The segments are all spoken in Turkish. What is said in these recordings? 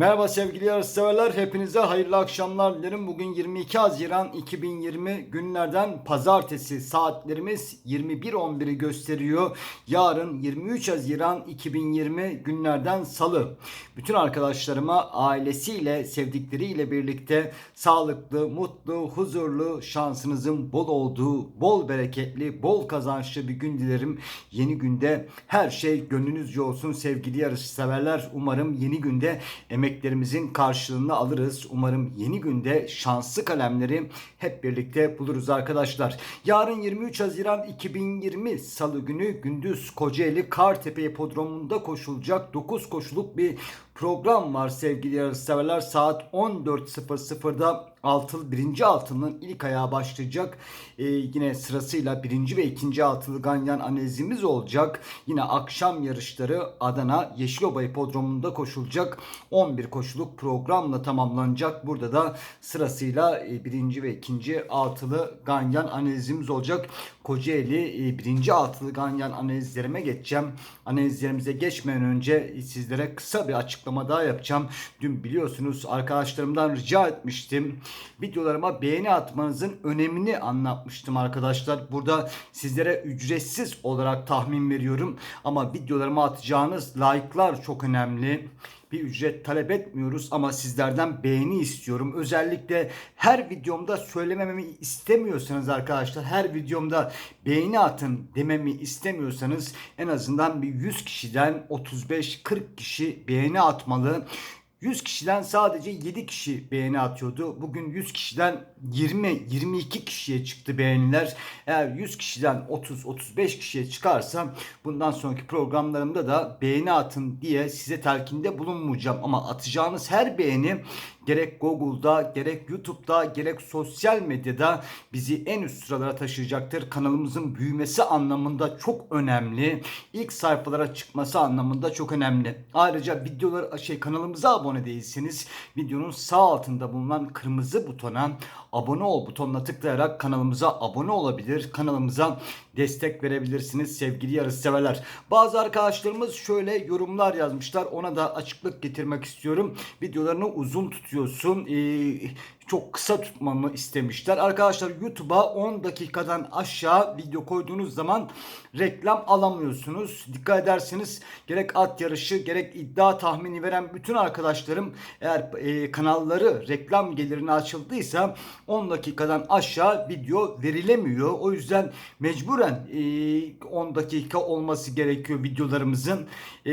Merhaba sevgili yarışseverler. Hepinize hayırlı akşamlar dilerim. Bugün 22 Haziran 2020 günlerden pazartesi saatlerimiz 21.11'i gösteriyor. Yarın 23 Haziran 2020 günlerden salı. Bütün arkadaşlarıma ailesiyle, sevdikleriyle birlikte sağlıklı, mutlu, huzurlu, şansınızın bol olduğu, bol bereketli, bol kazançlı bir gün dilerim. Yeni günde her şey gönlünüzce olsun sevgili yarışseverler. Umarım yeni günde emeklerimizin karşılığını alırız. Umarım yeni günde şanslı kalemleri hep birlikte buluruz arkadaşlar. Yarın 23 Haziran 2020 Salı günü gündüz Kocaeli Kartepe Hipodromu'nda koşulacak 9 koşuluk bir program var sevgili yarışseverler. Saat 14.00'da altılı birinci altının ilk ayağı başlayacak. Ee, yine sırasıyla birinci ve ikinci altılı ganyan analizimiz olacak. Yine akşam yarışları Adana Yeşiloba Hipodromu'nda koşulacak. 11 koşuluk programla tamamlanacak. Burada da sırasıyla e, birinci ve ikinci altılı ganyan analizimiz olacak. Kocaeli e, birinci altılı ganyan analizlerime geçeceğim. Analizlerimize geçmeden önce sizlere kısa bir açıklama daha yapacağım. Dün biliyorsunuz arkadaşlarımdan rica etmiştim. Videolarıma beğeni atmanızın önemini anlatmıştım arkadaşlar. Burada sizlere ücretsiz olarak tahmin veriyorum. Ama videolarıma atacağınız like'lar çok önemli bir ücret talep etmiyoruz ama sizlerden beğeni istiyorum. Özellikle her videomda söylemememi istemiyorsanız arkadaşlar her videomda beğeni atın dememi istemiyorsanız en azından bir 100 kişiden 35-40 kişi beğeni atmalı. 100 kişiden sadece 7 kişi beğeni atıyordu. Bugün 100 kişiden 20-22 kişiye çıktı beğeniler. Eğer 100 kişiden 30-35 kişiye çıkarsa bundan sonraki programlarımda da beğeni atın diye size telkinde bulunmayacağım. Ama atacağınız her beğeni gerek Google'da gerek YouTube'da gerek sosyal medyada bizi en üst sıralara taşıyacaktır. Kanalımızın büyümesi anlamında çok önemli. İlk sayfalara çıkması anlamında çok önemli. Ayrıca videolar şey kanalımıza abone değilseniz videonun sağ altında bulunan kırmızı butona abone ol butonuna tıklayarak kanalımıza abone olabilir. Kanalımıza destek verebilirsiniz sevgili yarışseverler. Bazı arkadaşlarımız şöyle yorumlar yazmışlar. Ona da açıklık getirmek istiyorum. Videolarını uzun tutuyorsun. Ee, çok kısa tutmamı istemişler. Arkadaşlar YouTube'a 10 dakikadan aşağı video koyduğunuz zaman reklam alamıyorsunuz. Dikkat ederseniz gerek at yarışı gerek iddia tahmini veren bütün arkadaşlarım eğer e, kanalları reklam gelirine açıldıysa 10 dakikadan aşağı video verilemiyor. O yüzden mecburen e, 10 dakika olması gerekiyor videolarımızın. E,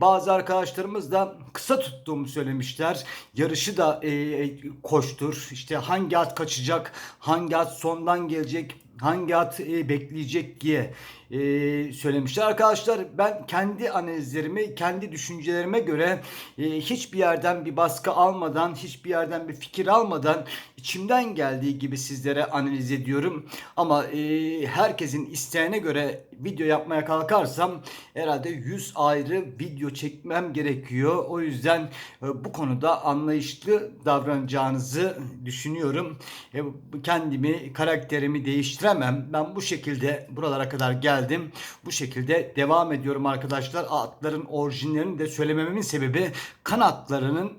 bazı arkadaşlarımız da kısa tuttuğumu söylemişler. Yarışı da e, koştur. İşte hangi at kaçacak, hangi at sondan gelecek, hangi at e, bekleyecek diye e, söylemişler. Arkadaşlar ben kendi analizlerimi, kendi düşüncelerime göre e, hiçbir yerden bir baskı almadan, hiçbir yerden bir fikir almadan içimden geldiği gibi sizlere analiz ediyorum. Ama e, herkesin isteğine göre video yapmaya kalkarsam herhalde 100 ayrı video çekmem gerekiyor. O yüzden e, bu konuda anlayışlı davranacağınızı düşünüyorum. E, kendimi, karakterimi değiştiremem. Ben bu şekilde buralara kadar geldim. Bu şekilde devam ediyorum arkadaşlar. Atların orijinlerini de söylemememin sebebi kanatlarının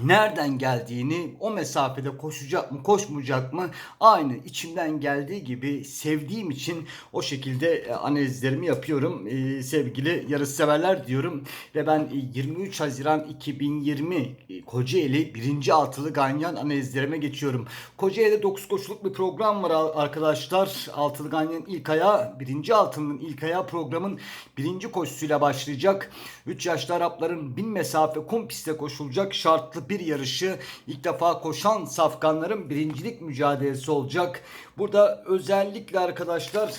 nereden geldiğini, o mesafede koşacak mı, koşmayacak mı aynı içimden geldiği gibi sevdiğim için o şekilde e, analizlerimi yapıyorum. Ee, sevgili yarışseverler diyorum ve ben e, 23 Haziran 2020 e, Kocaeli 1. altılı ganyan analizlerime geçiyorum. Kocaeli'de 9 koşuluk bir program var arkadaşlar. Altılı ganyanın ilk ayağı, 1. altının ilk ayağı programın birinci koşusuyla başlayacak. 3 yaşlı Arapların 1000 mesafe kum pistte koşulacak şartlı bir yarışı ilk defa koşan safkanların birincilik mücadelesi olacak. Burada özellikle arkadaşlar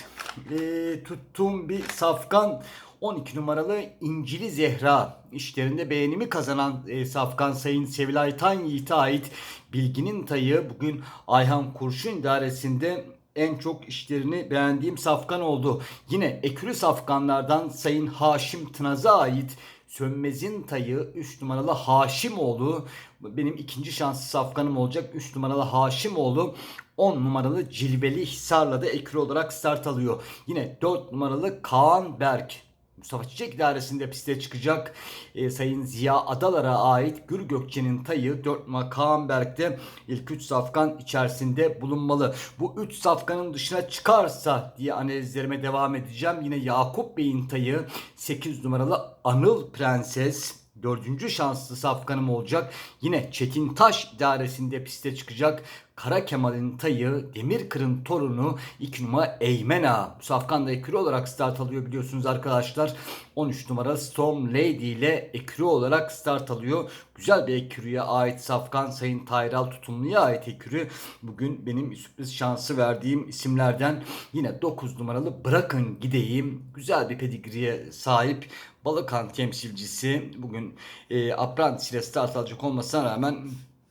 e, tuttuğum bir safkan 12 numaralı İncili Zehra işlerinde beğenimi kazanan e, Safkan Sayın Sevilay Tan Yiğit'e ait Bilginin Tayı bugün Ayhan Kurşun idaresinde en çok işlerini beğendiğim safkan oldu. Yine ekürü safkanlardan Sayın Haşim Tınaz'a ait Sönmez'in tayı 3 numaralı Haşimoğlu benim ikinci şanslı safkanım olacak. 3 numaralı Haşimoğlu 10 numaralı Cilveli Hisar'la da ekürü olarak start alıyor. Yine 4 numaralı Kaan Berk Mustafa Çiçek idaresinde piste çıkacak. E, Sayın Ziya Adalar'a ait Gül Gökçe'nin tayı 4 Makamberk'te ilk 3 safkan içerisinde bulunmalı. Bu 3 safkanın dışına çıkarsa diye analizlerime devam edeceğim. Yine Yakup Bey'in tayı 8 numaralı Anıl Prenses. Dördüncü şanslı safkanım olacak. Yine Çetin Taş idaresinde piste çıkacak. Kara Kemal'in tayı, Demirkır'ın torunu 2 numara Eymena. Bu safkan da ekürü olarak start alıyor biliyorsunuz arkadaşlar. 13 numara Storm Lady ile ekürü olarak start alıyor. Güzel bir ekürüye ait safkan Sayın Tayral Tutumlu'ya ait ekürü. Bugün benim sürpriz şansı verdiğim isimlerden yine 9 numaralı Bırakın Gideyim. Güzel bir pedigriye sahip Balıkan temsilcisi. Bugün e, Apprentice ile start alacak olmasına rağmen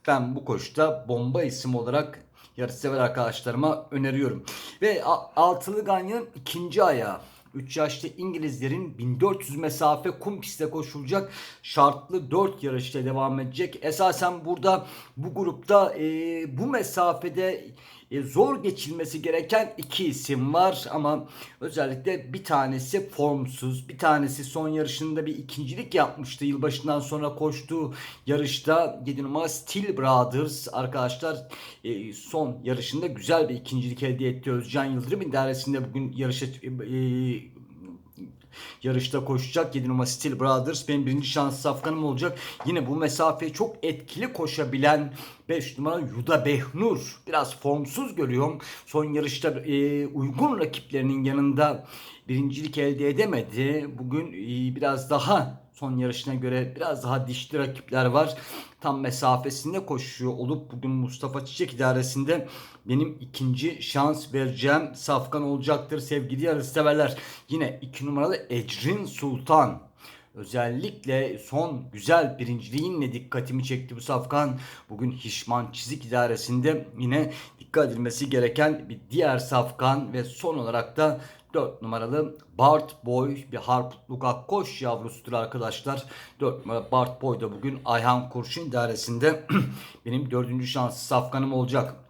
ben bu koşuda bomba isim olarak yarışsever arkadaşlarıma öneriyorum. Ve altılı ganyanın ikinci ayağı. 3 yaşlı İngilizlerin 1400 mesafe kum pistte koşulacak şartlı 4 yarışta devam edecek. Esasen burada bu grupta e, bu mesafede zor geçilmesi gereken iki isim var ama özellikle bir tanesi formsuz, bir tanesi son yarışında bir ikincilik yapmıştı. Yılbaşından sonra koştuğu yarışta 7 numara Steel Brothers arkadaşlar e, son yarışında güzel bir ikincilik elde etti. Özcan Yıldırım idaresinde bugün yarışa e, yarışta koşacak. 7 numara Steel Brothers benim birinci şans safkanım olacak. Yine bu mesafeyi çok etkili koşabilen 5 numara Yuda Behnur. Biraz formsuz görüyorum. Son yarışta e, uygun rakiplerinin yanında birincilik elde edemedi. Bugün e, biraz daha son yarışına göre biraz daha dişli rakipler var. Tam mesafesinde koşuyor olup bugün Mustafa Çiçek idaresinde benim ikinci şans vereceğim safkan olacaktır sevgili yarışseverler. Yine 2 numaralı Ecrin Sultan. Özellikle son güzel birinciliğinle dikkatimi çekti bu safkan. Bugün Hişman Çizik idaresinde yine dikkat edilmesi gereken bir diğer safkan ve son olarak da 4 numaralı Bart Boy bir Harputluk Akkoş yavrusudur arkadaşlar. 4 numaralı Bart Boy da bugün Ayhan Kurşun idaresinde benim dördüncü şanslı safkanım olacak.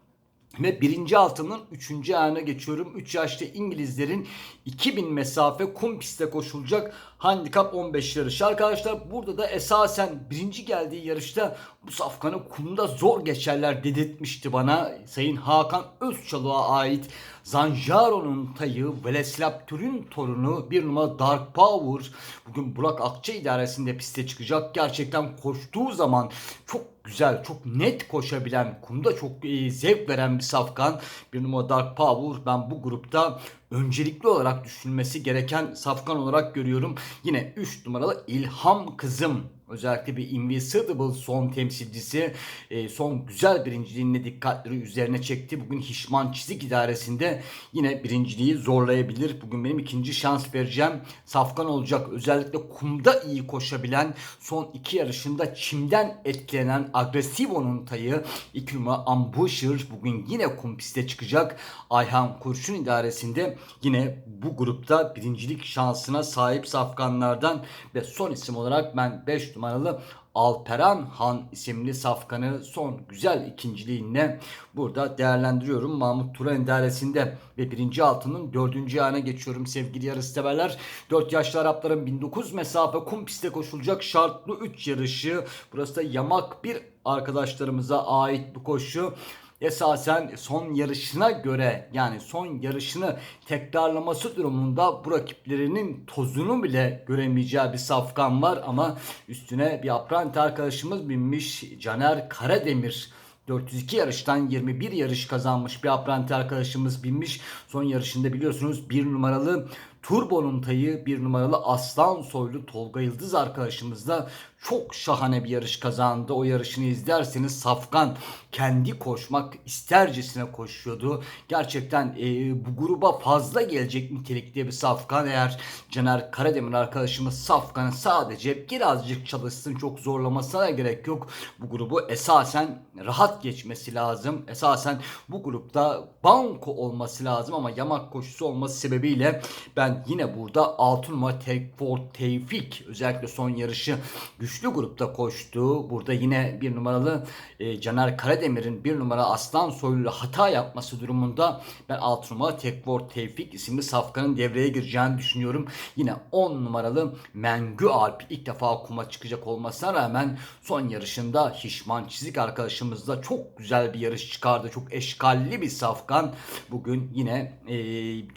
Ve birinci altının üçüncü ayağına geçiyorum. 3 yaşlı İngilizlerin 2000 mesafe kum pistte koşulacak handikap 15 yarış. Arkadaşlar burada da esasen birinci geldiği yarışta bu safkanı kumda zor geçerler dedirtmişti bana. Sayın Hakan Özçalık'a ait Zanjaro'nun tayı Veleslav Tür'ün torunu bir numara Dark Power bugün Burak Akça idaresinde piste çıkacak. Gerçekten koştuğu zaman çok güzel, çok net koşabilen, kumda çok e, zevk veren bir safkan. Bir numara Dark Power ben bu grupta öncelikli olarak düşünülmesi gereken safkan olarak görüyorum. Yine 3 numaralı İlham Kızım Özellikle bir Invisible son temsilcisi e, son güzel birinciliğinde dikkatleri üzerine çekti. Bugün Hişman Çizik idaresinde yine birinciliği zorlayabilir. Bugün benim ikinci şans vereceğim. Safkan olacak. Özellikle kumda iyi koşabilen son iki yarışında çimden etkilenen Aggressivo'nun tayı 2 numara Ambusher bugün yine kum piste çıkacak. Ayhan Kurşun idaresinde yine bu grupta birincilik şansına sahip safkanlardan ve son isim olarak ben 5 numaralı Alperan Han isimli safkanı son güzel ikinciliğinle burada değerlendiriyorum. Mahmut Turan idaresinde ve birinci altının dördüncü ayağına geçiyorum sevgili yarışseverler. 4 yaşlı Arapların 1900 mesafe kum pistte koşulacak şartlı 3 yarışı. Burası da yamak bir arkadaşlarımıza ait bu koşu esasen son yarışına göre yani son yarışını tekrarlaması durumunda bu rakiplerinin tozunu bile göremeyeceği bir safkan var ama üstüne bir apranti arkadaşımız binmiş Caner Karademir 402 yarıştan 21 yarış kazanmış bir apranti arkadaşımız binmiş. Son yarışında biliyorsunuz bir numaralı Turbo'nun tayı bir numaralı Aslan Soylu Tolga Yıldız arkadaşımızla çok şahane bir yarış kazandı. O yarışını izlerseniz Safkan kendi koşmak istercesine koşuyordu. Gerçekten e, bu gruba fazla gelecek nitelikte bir Safkan. Eğer Caner Karademir arkadaşımız Safkan'ı sadece birazcık çalışsın çok zorlamasına gerek yok. Bu grubu esasen rahat geçmesi lazım. Esasen bu grupta banko olması lazım ama yamak koşusu olması sebebiyle ben Ben yine burada 6 numara Tekfor Tevfik özellikle son yarışı güçlü grupta koştu. Burada yine bir numaralı e, Caner Karademir'in bir numara Aslan Soylu'yla hata yapması durumunda ben 6 numara Tekfor Tevfik isimli safkanın devreye gireceğini düşünüyorum. Yine 10 numaralı Mengü Alp ilk defa kuma çıkacak olmasına rağmen son yarışında Hişman Çizik arkadaşımızla çok güzel bir yarış çıkardı. Çok eşkalli bir safkan. Bugün yine e,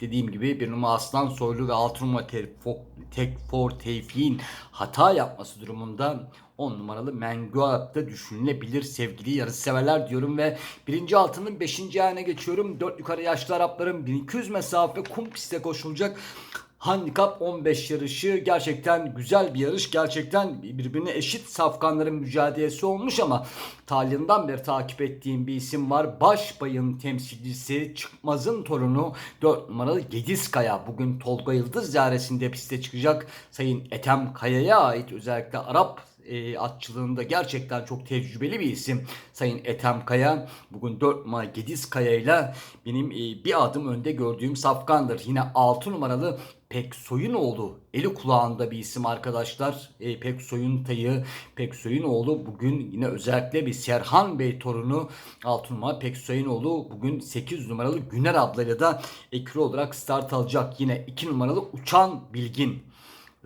dediğim gibi bir numara Aslan Soylu ve 6 numara Tekfor, Tevfik'in hata yapması durumunda 10 numaralı Menguap'ta düşünülebilir sevgili yarış severler diyorum ve birinci altının 5. ayağına geçiyorum. 4 yukarı yaşlı Arapların 1200 mesafe kum pistte koşulacak. Handikap 15 yarışı gerçekten güzel bir yarış. Gerçekten birbirine eşit safkanların mücadelesi olmuş ama talihinden beri takip ettiğim bir isim var. Başbay'ın temsilcisi Çıkmaz'ın torunu 4 numaralı Gedizkaya. Bugün Tolga Yıldız ziyaresinde piste çıkacak. Sayın Ethem Kaya'ya ait özellikle Arap e, atçılığında gerçekten çok tecrübeli bir isim. Sayın Ethem Kaya bugün 4 numara Gediz Kaya ile benim e, bir adım önde gördüğüm safkandır. Yine 6 numaralı Pek Soyunoğlu eli kulağında bir isim arkadaşlar. E, Pek Soyun Tayı, Pek Soyunoğlu bugün yine özellikle bir Serhan Bey torunu 6 numara Pek Soyunoğlu bugün 8 numaralı Güner ablayla da ekri olarak start alacak. Yine 2 numaralı Uçan Bilgin.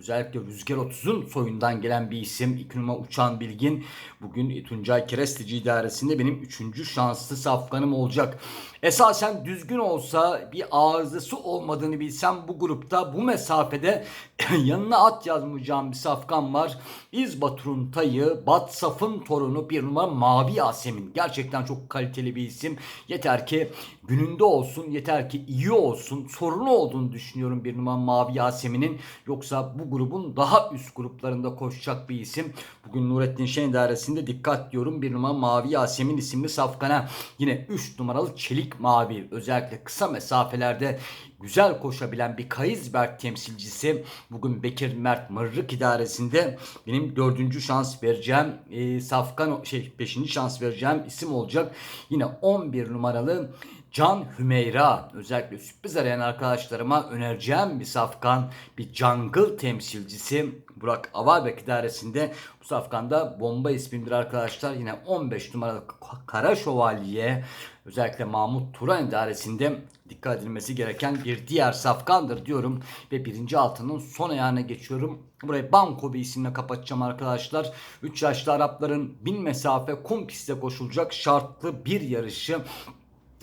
Özellikle Rüzgar 30'un soyundan gelen bir isim. İki numara Uçan Bilgin. Bugün Tuncay Keresteci idaresinde benim üçüncü şanslı safkanım olacak. Esasen düzgün olsa bir arızası olmadığını bilsem bu grupta bu mesafede yanına at yazmayacağım bir safkan var. İzbatur'un tayı, Batsaf'ın torunu bir numara Mavi Yasemin. Gerçekten çok kaliteli bir isim. Yeter ki gününde olsun, yeter ki iyi olsun. Sorunu olduğunu düşünüyorum bir numara Mavi Yasemin'in. Yoksa bu grubun daha üst gruplarında koşacak bir isim. Bugün Nurettin Şen idaresinde dikkat diyorum. Bir numara Mavi Yasemin isimli safkana. Yine 3 numaralı Çelik Mavi. Özellikle kısa mesafelerde güzel koşabilen bir Kayızberk temsilcisi. Bugün Bekir Mert Mırrık idaresinde benim dördüncü şans vereceğim e, safkan şey beşinci şans vereceğim isim olacak. Yine 11 numaralı Can Hümeyra özellikle sürpriz arayan arkadaşlarıma önereceğim bir safkan bir jungle temsilcisi Burak Avalbek idaresinde bu safkanda bomba ismindir arkadaşlar yine 15 numaralı Kara Şövalye özellikle Mahmut Turan idaresinde dikkat edilmesi gereken bir diğer safkandır diyorum ve birinci altının son ayağına geçiyorum. Burayı Banko bir isimle kapatacağım arkadaşlar. 3 yaşlı Arapların bin mesafe kum pistte koşulacak şartlı bir yarışı.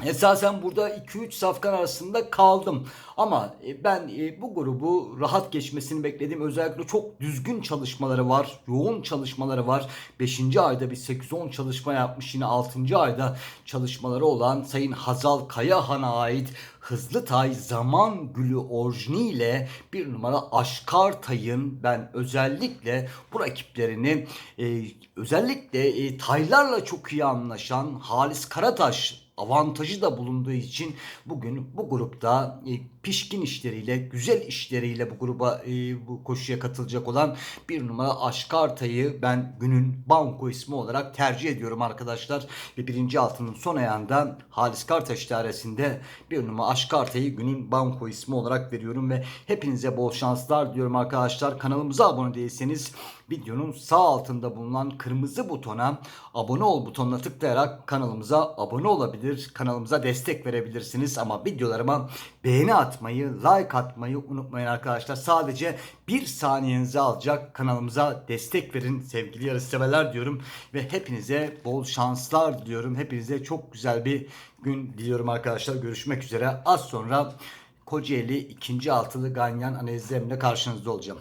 Esasen burada 2-3 safkan arasında kaldım. Ama e, ben e, bu grubu rahat geçmesini bekledim. Özellikle çok düzgün çalışmaları var. Yoğun çalışmaları var. 5. ayda bir 8-10 çalışma yapmış. Yine 6. ayda çalışmaları olan Sayın Hazal Kayahan'a ait Hızlı Tay Zaman Gülü orijini ile bir numara Aşkar Tay'ın ben özellikle bu rakiplerini e, özellikle Taylarla çok iyi anlaşan Halis Karataş avantajı da bulunduğu için bugün bu grupta e, pişkin işleriyle, güzel işleriyle bu gruba e, bu koşuya katılacak olan bir numara Aşkarta'yı ben günün banko ismi olarak tercih ediyorum arkadaşlar. Ve birinci altının son ayağında Halis Kartaş idaresinde bir numara Aşkarta'yı günün banko ismi olarak veriyorum ve hepinize bol şanslar diyorum arkadaşlar. Kanalımıza abone değilseniz videonun sağ altında bulunan kırmızı butona abone ol butonuna tıklayarak kanalımıza abone olabilir, kanalımıza destek verebilirsiniz ama videolarıma beğeni atmayı, like atmayı unutmayın arkadaşlar. Sadece bir saniyenizi alacak kanalımıza destek verin sevgili yarışseverler diyorum ve hepinize bol şanslar diliyorum. Hepinize çok güzel bir gün diliyorum arkadaşlar. Görüşmek üzere. Az sonra Kocaeli ikinci altılı Ganyan analizlerimle karşınızda olacağım.